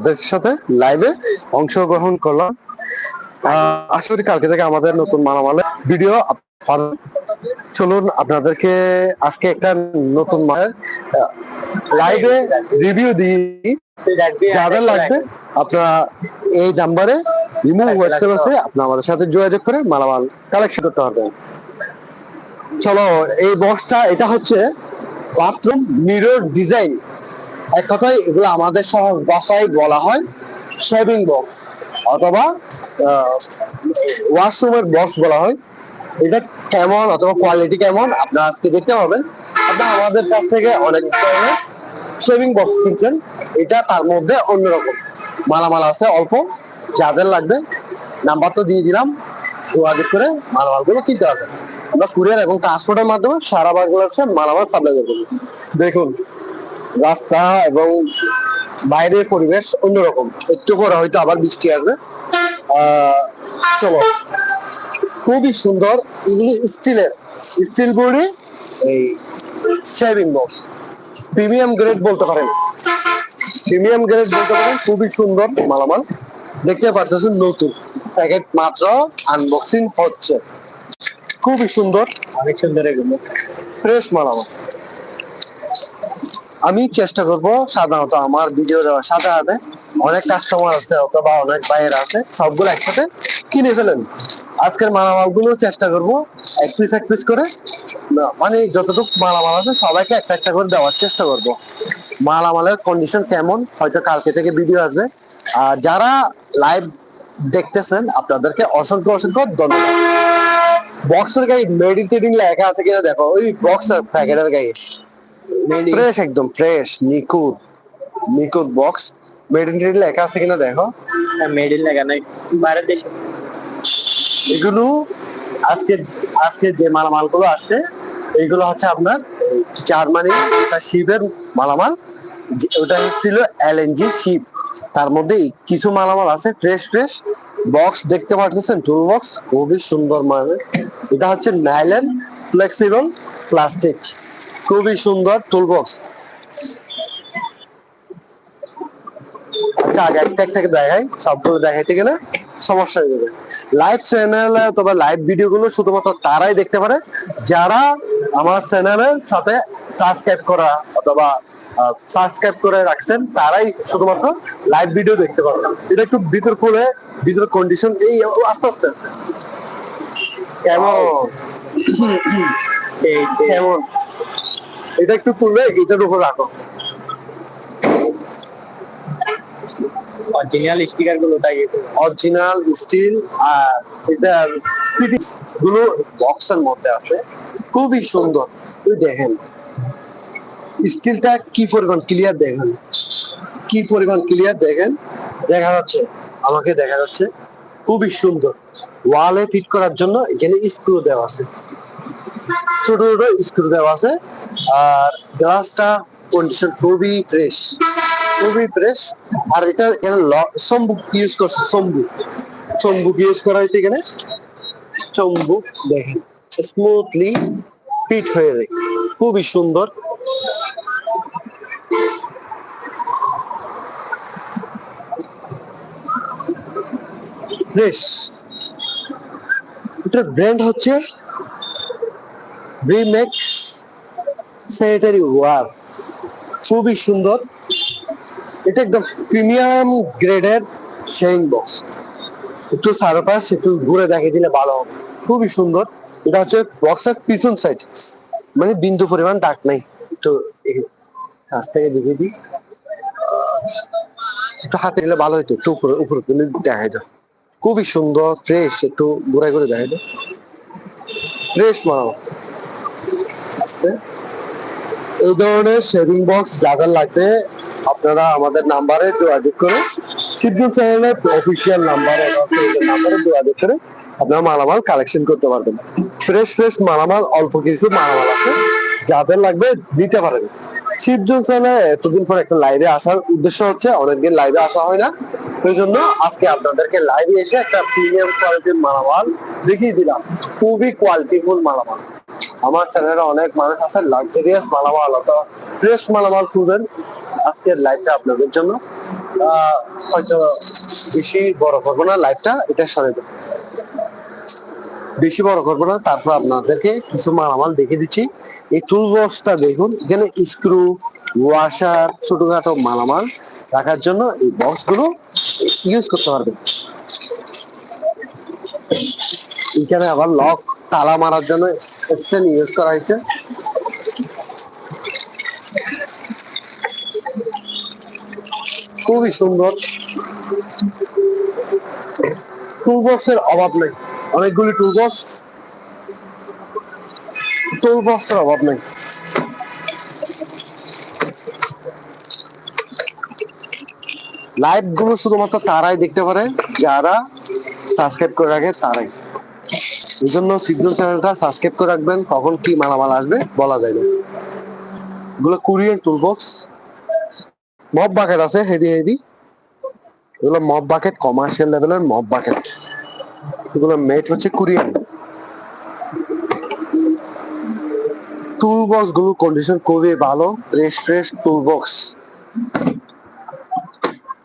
আপনাদের সাথে লাইভে অংশগ্রহণ করলাম। আশা করি কালকে থেকে আমাদের নতুন মালামালের ভিডিও চলুন, আপনাদেরকে আজকে একটা নতুন লাইভে রিভিউ দিই। যাদের লাগবে, আপনারা এই নাম্বারে ইমো হোয়াটসঅ্যাপ আছে, আপনারা আমাদের সাথে যোগাযোগ করে মালামাল কালেকশন করতে পারবেন। চলো, এই বক্সটা এটা হচ্ছে বাথরুম মিরর ডিজাইন এক কথায় এগুলো আমাদের সহজ ভাষায় বলা হয় শেভিং বক্স অথবা ওয়াশরুমের বক্স বলা হয়। এটা কেমন অথবা কোয়ালিটি কেমন? আপনারা আজকে দেখতে পাবেন। আপনারা আমাদের কাছ থেকে অনেক ধরনের শেভিং বক্স কিনছেন। এটা তার মধ্যে অন্যরকম। মালামাল আছে অল্প, যাদের লাগবে, নাম্বার তো দিয়ে দিলাম। যোগাযোগ করে মালামালগুলো কিনতে হবে আমরা কুরিয়ার এবং ট্রান্সপোর্টের মাধ্যমে সারা বাংলাদেশে মালামাল সাপ্লাই করব। দেখুন রাস্তা এবং বাইরের পরিবেশ অন্যরকম। একটু পরে হয়তো আবার বৃষ্টি আসবে। আহ, চলো। খুবই সুন্দর এগুলি স্টিলের স্টিল বডি এই শেভিং বক্স প্রিমিয়াম গ্রেড বলতে পারেন। প্রিমিয়াম গ্রেড বলতে পারেন খুবই সুন্দর মালামাল। দেখতে পাচ্ছেন নতুন। প্যাকেট মাত্র আনবক্সিং হচ্ছে। খুবই সুন্দর। অনেক সুন্দর এগুলো। ফ্রেশ মালামাল। আমি চেষ্টা করব সাধারণত আমার ভিডিও দেওয়ার সাথে সাথে অনেক কাস্টমার আছে অথবা অনেক বাইরে আছে, সবগুলো একসাথে কিনে ফেলেন। আজকের মালামালগুলো চেষ্টা করব এক পিস এক পিস করে। মানে যতটুকু মালামাল আছে সবাইকে একটা একটা করে দেওয়ার চেষ্টা করব। মালামালের কন্ডিশন কেমন, হয়তো কালকে থেকে ভিডিও আসবে। আর যারা লাইভ দেখতেছেন, আপনাদেরকে অসংখ্য অসংখ্য ধন্যবাদ। বক্সের গায়ে মেড ইন টেডিং লেখা আছে কিনা দেখো। ওই বক্সের প্যাকেটের গায়ে ফ্রেশ একদম ফ্রেশ নিখুঁত নিখুঁত বক্স মেড ইন টেডিং লেখা আছে কিনা দেখো। মেড ইন লাগানো বাইরের দেশে। এগুলো আজকে আজকে যে মালামালগুলো আসছে এইগুলো হচ্ছে আপনার জার্মানি একটা শিপের মালামাল। ওটা ছিল এলএনজি শিপ তার মধ্যে কিছু মালামাল আছে ফ্রেশ ফ্রেশ বক্স দেখতে পাচ্ছেন টুল বক্স খুবই সুন্দর মানে এটা হচ্ছে নাইলেন ফ্লেক্সিবল প্লাস্টিক খুবই সুন্দর টুল বক্স আচ্ছা আগে একটা একটা দেখাই সবগুলো দেখাইতে গেলে সমস্যা হয়ে যাবে। লাইভ চ্যানেলে অথবা লাইভ ভিডিও গুলো শুধুমাত্র তারাই দেখতে পারে। যারা আমার চ্যানেলের সাথে সাবস্ক্রাইব করা অথবা সাবস্ক্রাইব করে রাখছেন তারাই শুধুমাত্র লাইভ ভিডিও দেখতে পারবে। এটা একটু ভিতর খুলে ভিতর কন্ডিশন এই আস্তে আস্তে। আস্তে। কেমন কেমন? এটা একটু তুলবে এটার উপর রাখো। অরিজিনাল স্টিকারগুলো অরিজিনাল স্টিল আরগুলো বক্সের মধ্যে আছে খুবই সুন্দর। তুই দেখেন স্টিলটা কি পরিমাণ ক্লিয়ার দেখেন? কি পরিমাণ ক্লিয়ার দেখেন? দেখা যাচ্ছে আমাকে দেখা যাচ্ছে খুবই সুন্দর। ওয়ালে ফিট করার জন্য এখানে স্ক্রু দেওয়া আছে। ছোট ছোট স্ক্রু দেওয়া আছে। আর গ্লাসটা কন্ডিশন খুবই ফ্রেশ খুবই ফ্রেশ আর এটা ল- ইউজ করছে চম্বুক চম্বুক ইউজ করা হয়েছে এখানে। চম্বুক দেখেন স্মুথলি ফিট হয়ে যায় খুবই সুন্দর। ফ্রেশ এটার ব্র্যান্ড হচ্ছে রিমেক্স স্যানিটারি ওয়ার খুবই সুন্দর। এটা একদম প্রিমিয়াম গ্রেডের শেইং বক্স। একটু সারপাস একটু ঘুরে দেখে দিলে ভালো হবে। খুবই সুন্দর। এটা হচ্ছে বক্সের পিছন সাইড মানে বিন্দু পরিমাণ দাগ নাই। একটু কাছ থেকে দেখে দিই। একটু হাতে দিলে ভালো হতো একটু উপরে উপরে তুলে দেখাই দাও। খুবই সুন্দর ফ্রেশ একটু ঘুরাই ঘুরে দেখাই দাও। ফ্রেশ আস্তে এই ধরনের শেভিং বক্স যাদের লাগবে, আপনারা আমাদের নাম্বারে যোগাযোগ করে সিদ্ধুল চ্যানেলের অফিসিয়াল নাম্বারে নাম্বারে যোগাযোগ করে আপনারা মালামাল কালেকশন করতে পারবেন। ফ্রেশ ফ্রেশ মালামাল, অল্প কিছু মালামাল আছে যাদের লাগবে দিতে পারেন শিবজুল চ্যানেলে এতদিন পর একটা লাইভে আসার উদ্দেশ্য হচ্ছে, অনেকদিন লাইভে আসা হয় না। সেই জন্য আজকে আপনাদেরকে লাইভে এসে একটা প্রিমিয়াম কোয়ালিটির মালামাল দেখিয়ে দিলাম। খুবই কোয়ালিটিফুল মালামাল। আমার চ্যানেলে অনেক মানুষ আছে লাক্সারিয়াস মালামাল অথবা ফ্রেশ মালামাল খুঁজেন আজকের লাইভটা আপনাদের জন্য। হয়তো বেশি বড় করব না লাইভটা এটা সরে বেশি বড় করব না, তারপর আপনাদেরকে কিছু মালামাল দেখে দিচ্ছি। এই টুল বক্সটা দেখুন, এখানে স্ক্রু ওয়াশার ছোটখাটো মালামাল রাখার জন্য এই বক্সগুলো ইউজ করতে পারবেন। এখানে আবার লক তালা মারার জন্য স্ট্যান্ড ইউজ করা হয়েছে। খুবই সুন্দর। টুল বক্সের অভাব নেই। অনেকগুলি টুল বক্স টুল বক্সের অভাব নেই। লাইভগুলো শুধুমাত্র তারাই দেখতে পারে। যারা সাবস্ক্রাইব করে রাখে, তারাই। এই জন্য সিগন্যাল চ্যানেলটা সাবস্ক্রাইব করে রাখবেন। কখন কি মালামাল আসবে বলা যায় না। এগুলো courier tool box mop bucket আছে হেভি হেভি এগুলো মব বাকেট কমার্শিয়াল লেভেলের মব বাকেট এগুলো মেট হচ্ছে কুরিয়ান টুলগুলো কন্ডিশন খুবই ভালো। ফ্রেশ ফ্রেশ টুল বক্স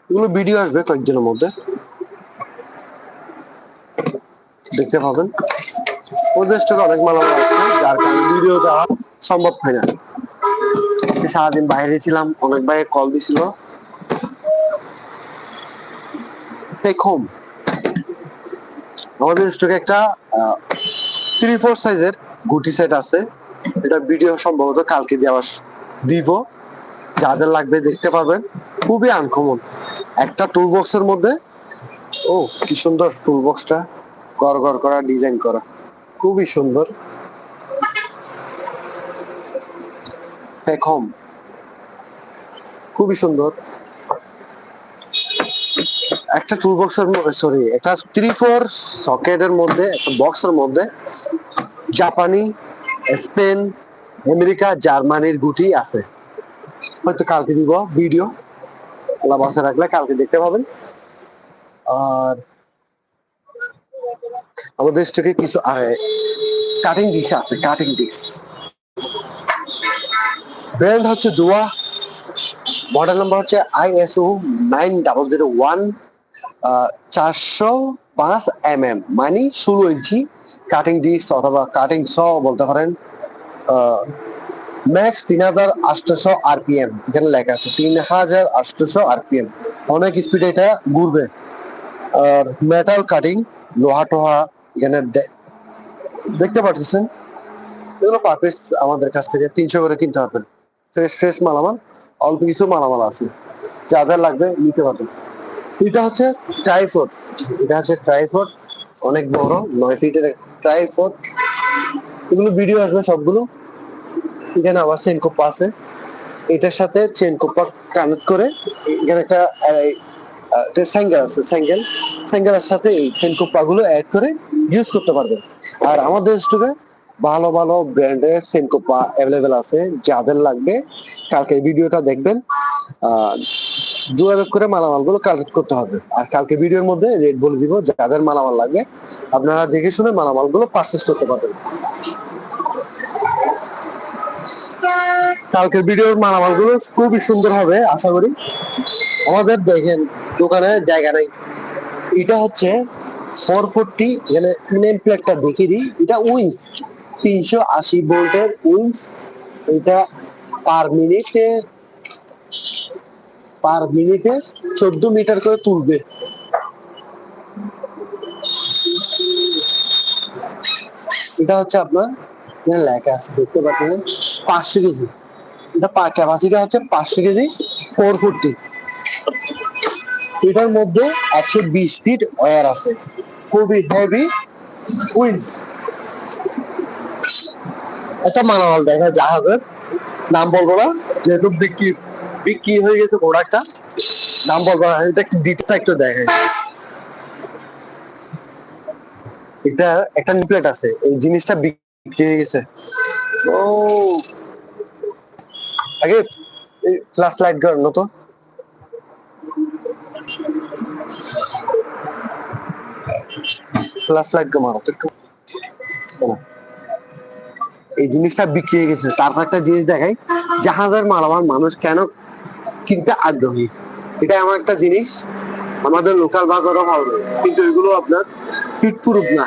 এগুলো ভিডিও আসবে কয়েকদিনের মধ্যে। দেখতে পাবেন। ওদের স্টকে অনেক মালামাল আছে, যার কারণে ভিডিও দেওয়া সম্ভব হয় না। আজকে সারাদিন বাইরে ছিলাম, অনেক ভাই কল দিছিল। টেক হোম আমাদের স্টকে একটা থ্রি ফোর সাইজের গুটি সেট আছে। এটা ভিডিও সম্ভবত কালকে দেওয়া দিব। যাদের লাগবে দেখতে পাবেন। খুবই আনকমন একটা টুল বক্সের মধ্যে। ও, কি সুন্দর টুল বক্সটা গড় গড় করা ডিজাইন করা। খুবই সুন্দর। হোম খুবই সুন্দর। একটা টুল বক্সের সরি একটা থ্রি ফোর সকেটের মধ্যে একটা বক্সের মধ্যে জাপানি স্পেন আমেরিকা জার্মানির গুটি আছে। হয়তো কালকে দিব ভিডিও আল্লাহ বাসে রাখলে কালকে দেখতে পাবেন। আর আমাদের স্টকে কিছু কাটিং ডিশ আছে কাটিং ডিশ ব্র্যান্ড হচ্ছে দোয়া মডেল নাম্বার হচ্ছে ISO nine double zero one চারশো পাঁচ এম এম মানে ষোলো ইঞ্চি কাটিং ডিস অথবা কাটিং স বলতে পারেন ম্যাক্স তিন হাজার আটশোশো আরপিএম এখানে লেখা আছে তিন হাজার আটশোশো আরপিএম অনেক স্পিডে এটা ঘুরবে। আর মেটাল কাটিং লোহা টোহা এখানে দেখতে পাচ্ছেন এগুলো পার আমাদের কাছ থেকে। তিনশো করে কিনতে পারবেন ফ্রেশ ফ্রেশ মালামাল। অল্প কিছু মালামাল আছে। যাদের লাগবে নিতে পারবেন। এটা হচ্ছে ট্রাইফোড এটা হচ্ছে ট্রাইফোড অনেক বড়, নয় ফিটের ট্রাইফোড এগুলো ভিডিও আসবে সবগুলো। এখানে আবার চেন কোপ্পা আছে। এটার সাথে চেন কোপ্পা কানেক্ট করে এখানে একটা স্যাঙ্গেল আছে স্যাঙ্গেল স্যাঙ্গেলের সাথে এই চেন কোপ্পা গুলো অ্যাড করে ইউজ করতে পারবেন আর আমাদের স্টকে ভালো ভালো ব্র্যান্ডের চেন কোপ্পা অ্যাভেলেবেল আছে, যাদের লাগবে কালকে ভিডিওটা দেখবেন। যোগাযোগ করে মালামালগুলো কালেক্ট করতে হবে। আর কালকে ভিডিওর মধ্যে রেট বলে দিব যাদের মালামাল লাগবে। আপনারা দেখে শুনে মালামালগুলো পারচেস করতে পারবেন। কালকের ভিডিওর মালামালগুলো খুবই সুন্দর হবে, আশা করি। আমাদের দেখেন দোকানে জায়গা নাই। এটা হচ্ছে ফোর ফোরটি এখানে নেম প্লেটটা দেখিয়ে দিই। এটা উইন্স, তিনশো আশি ভোল্টের উইন্স। এটা পার মিনিটে পার মিনিটে চোদ্দ মিটার করে তুলবে। এটা হচ্ছে আপনার লেখা আছে, দেখতে পাচ্ছেন, পাঁচশো কেজি। এটা ক্যাপাসিটি হচ্ছে পাঁচশো কেজি ফোর ফুটটি এটার মধ্যে একশো বিশ ফিট ওয়ার আছে। খুবই হেভি উইন্স একটা মালামাল দেখা হবে। নাম বলব না, যেহেতু বিক্রি বিক্রি হয়ে গেছে প্রোডাক্টটা নাম বলব না, এটা ডিটেলটা একটু দেখাই। এটা একটা নিপ্লেট আছে, এই জিনিসটা বিক্রি হয়ে গেছে। ও! আগে ফ্ল্যাশ লাইট করানো তো ফ্ল্যাশ লাইট মারো, তো একটু এই জিনিসটা বিক্রি হয়ে গেছে। তারপর একটা জিনিস দেখাই, জাহাজের মালামাল মানুষ কেন কিনতে আগ্রহী? এটা এমন একটা জিনিস। আমাদের লোকাল বাজারও যায় কিন্তু এগুলো আপনার ফিট প্রুফ না।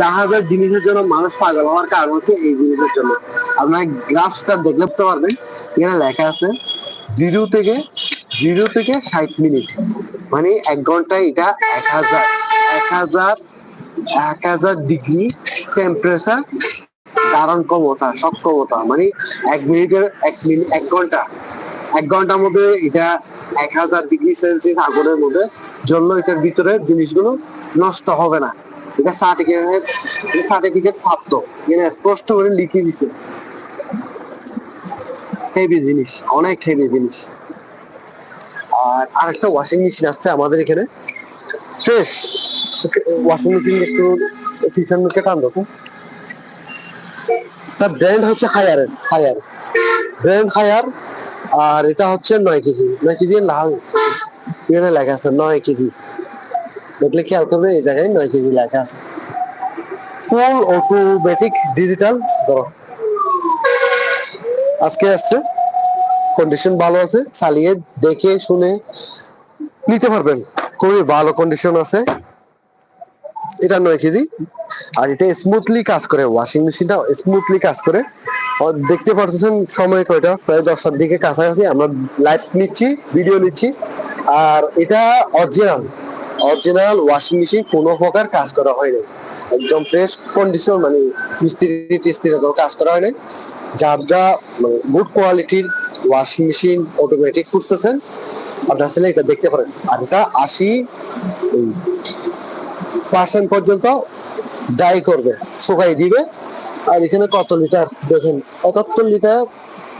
জাহাজের জিনিসের জন্য মানুষ পাগল হওয়ার কারণ হচ্ছে এই জিনিসের জন্য। আপনার গ্রাফসটা দেখলে বুঝতে পারবেন, এখানে লেখা আছে জিরো থেকে জিরো থেকে ষাট মিনিট। মানে এক ঘন্টায় এটা এক হাজার এক হাজার এক হাজার ডিগ্রি টেম্পারেচার ধারণ ক্ষমতা, সব ক্ষমতা। মানে এক মিনিটের, এক মিনিট এক ঘণ্টা। এক ঘণ্টার মধ্যে এটা এক হাজার ডিগ্রি সেলসিয়াস আগুনের মধ্যে জন্য এটার ভিতরে জিনিসগুলো নষ্ট হবে না। এটা সার্টিফিকেট সার্টিফিকেট প্রাপ্ত। এখানে স্পষ্ট করে লিখে দিছে। হেভি জিনিস, অনেক হেভি জিনিস। আর আরেকটা ওয়াশিং মেশিন আসছে আমাদের এখানে। ফ্রেশ ওয়াশিং মেশিন একটু পিছন মুখে টান দেখো তার ব্র্যান্ড হচ্ছে হায়ার হায়ার ব্র্যান্ড হায়ার আর এটা হচ্ছে নয় কেজি। নয় কেজি লাল। এখানে লেখা আছে নয় কেজি। দেখলে খেয়াল করবে, এই জায়গায় নয় কেজি লেখা আছে। ফুল অটোমেটিক ডিজিটাল ধরো আজকে আসছে। কন্ডিশন ভালো আছে। চালিয়ে দেখে, শুনে নিতে পারবেন। খুবই ভালো কন্ডিশন আছে। এটা নয় কেজি। আর এটা স্মুথলি কাজ করে ওয়াশিং মেশিনটা স্মুথলি কাজ করে। দেখতে পারতেছেন সময় কয়টা? প্রায় দশটার দিকে কাছাকাছি। আমরা লাইভ নিচ্ছি ভিডিও নিচ্ছি। আর এটা অরিজিনাল অরিজিনাল ওয়াশিং মেশিন কোনো প্রকার কাজ করা হয় হয়নি একদম ফ্রেশ কন্ডিশন মানে মিস্ত্রি টিস্ত্রি কোনো কাজ করা হয়নি যা গুড কোয়ালিটির ওয়াশিং মেশিন অটোমেটিক খুঁজতেছেন। আপনার আসলে এটা দেখতে পারেন। আর এটা আশি পার্সেন্ট পর্যন্ত ডাই করবে, শুকাই দিবে। আর এখানে কত লিটার দেখেন, একাত্তর লিটার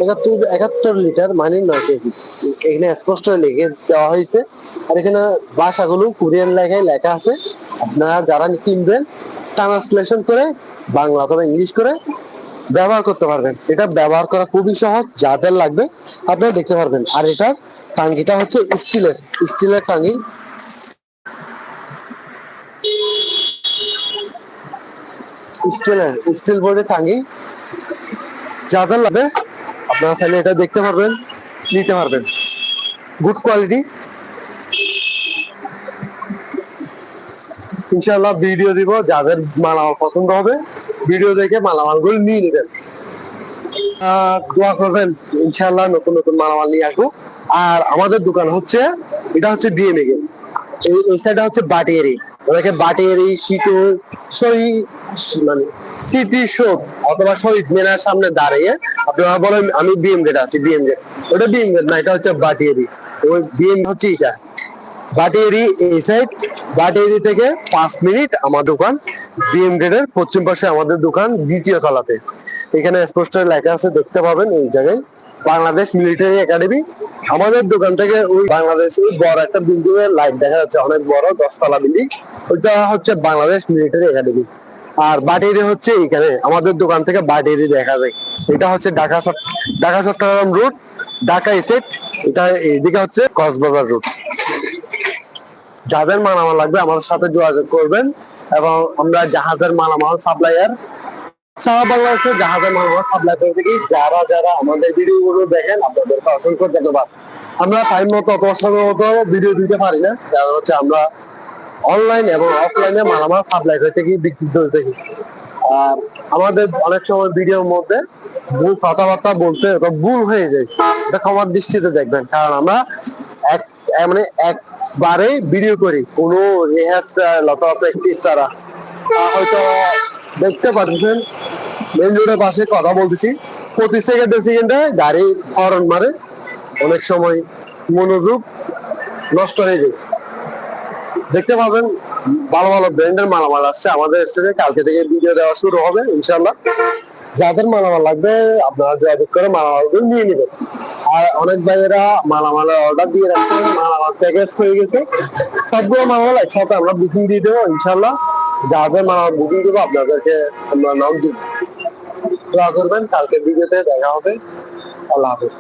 একাত্তর একাত্তর লিটার মানে নয় কেজি। এখানে স্পষ্ট লিখে দেওয়া হয়েছে। আর এখানে বাসাগুলো কোরিয়ান লেখায় লেখা আছে। আপনারা যারা কিনবেন ট্রান্সলেশন করে বাংলা অথবা ইংলিশ করে ব্যবহার করতে পারবেন। এটা ব্যবহার করা খুবই সহজ, যাদের লাগবে আপনারা দেখতে পারবেন। আর এটা টাঙ্গিটা হচ্ছে স্টিলের স্টিলের টাঙ্গি। স্টিলের স্টিল বোর্ডে টাঙ্গি যাদের লাগবে, আপনারা চাইলে এটা দেখতে পারবেন, নিতে পারবেন। গুড কোয়ালিটি ইনশাল্লাহ ভিডিও দিব, যাদের মালামাল পছন্দ হবে ভিডিও দেখে মালামালগুলো নিয়ে নেবেন। দোয়া করবেন ইনশাল্লাহ নতুন নতুন মালামাল নিয়ে আসব। আর আমাদের দোকান হচ্ছে, এটা হচ্ছে ডিএমএ এই সাইডটা হচ্ছে বাটিয়ারি ওনাকে বাটিয়ারি সিটু শহীদ মানে অথবা শহীদ মিনার সামনে দাঁড়িয়ে বলেন, আমি বিএম গেট আছি বিএম গেট ওটা বিএম গেট না, এটা হচ্ছে ওই বিএম হচ্ছে এটা। এই সাইড থেকে পাঁচ মিনিট আমার দোকান বিএম গেটের পশ্চিম পাশে আমাদের দোকান, দ্বিতীয় তলাতে। এখানে স্পষ্ট লেখা আছে, দেখতে পাবেন এই জায়গায়, বাংলাদেশ মিলিটারি একাডেমি। আমাদের দোকান থেকে ওই বাংলাদেশ বড় একটা বিল্ডিং এর লাইট দেখা যাচ্ছে, অনেক বড়, দশতলা বিল্ডিং। ওইটা হচ্ছে বাংলাদেশ মিলিটারি একাডেমি। আর বাটিয়ারি হচ্ছে এখানে আমাদের দোকান থেকে বাটিয়ারি দেখা যায়। এটা হচ্ছে ঢাকা ঢাকা চট্টগ্রাম রুট ঢাকা এসেট, এটা এইদিকে হচ্ছে কক্সবাজার রুট যাদের মালামাল লাগবে আমাদের সাথে যোগাযোগ করবেন এবং আমরা জাহাজের মালামাল সাপ্লাইয়ার। সারা বাংলাদেশে জাহাজের মালামাল সাপ্লাই করে থাকি যারা যারা আমাদের ভিডিও গুলো দেখেন, আপনাদেরকে অসংখ্য ধন্যবাদ। আমরা টাইম মতো অত সময় ভিডিও দিতে পারি না, কারণ হচ্ছে আমরা অনলাইন এবং অফলাইনে মালামাল সাপ্লাই করে থাকি, বিক্রি করে থাকি। আর আমাদের অনেক সময় ভিডিওর মধ্যে ভুল কথাবার্তা বলতে ওটা ভুল হয়ে যায়। এটা ক্ষমার দৃষ্টিতে দেখবেন, কারণ আমরা এক মানে একবারে ভিডিও করি, কোনো রিহার্সাল অথবা প্র্যাকটিস ছাড়া। হয়তো দেখতে পাচ্ছেন মেন রোডের পাশে কথা বলতেছি। প্রতি সেকেন্ডে সেকেন্ডে গাড়ি হরন মারে, অনেক সময় মনোযোগ নষ্ট হয়ে যায়। দেখতে পাবেন, ভালো ভালো ব্র্যান্ডের মালামাল আসছে। আমাদের স্টেজে কালকে থেকে ভিডিও দেওয়া শুরু হবে ইনশাল্লাহ যাদের মালামাল লাগবে, আপনারা যোগাযোগ করে মালামালগুলো নিয়ে নেবেন। আর অনেক ভাইয়েরা মালামালের অর্ডার দিয়ে মালামাল প্যাকেজ হয়ে গেছে। সবগুলো মালামাল একসাথে আমরা বুকিং দিয়ে দেবো ইনশাল্লাহ যাদের মালামাল বুকিং দেবো, আপনাদেরকে আমরা নাম দিব। দোয়া করবেন কালকে ভিডিওতে দেখা হবে। আল্লাহ হাফেজ।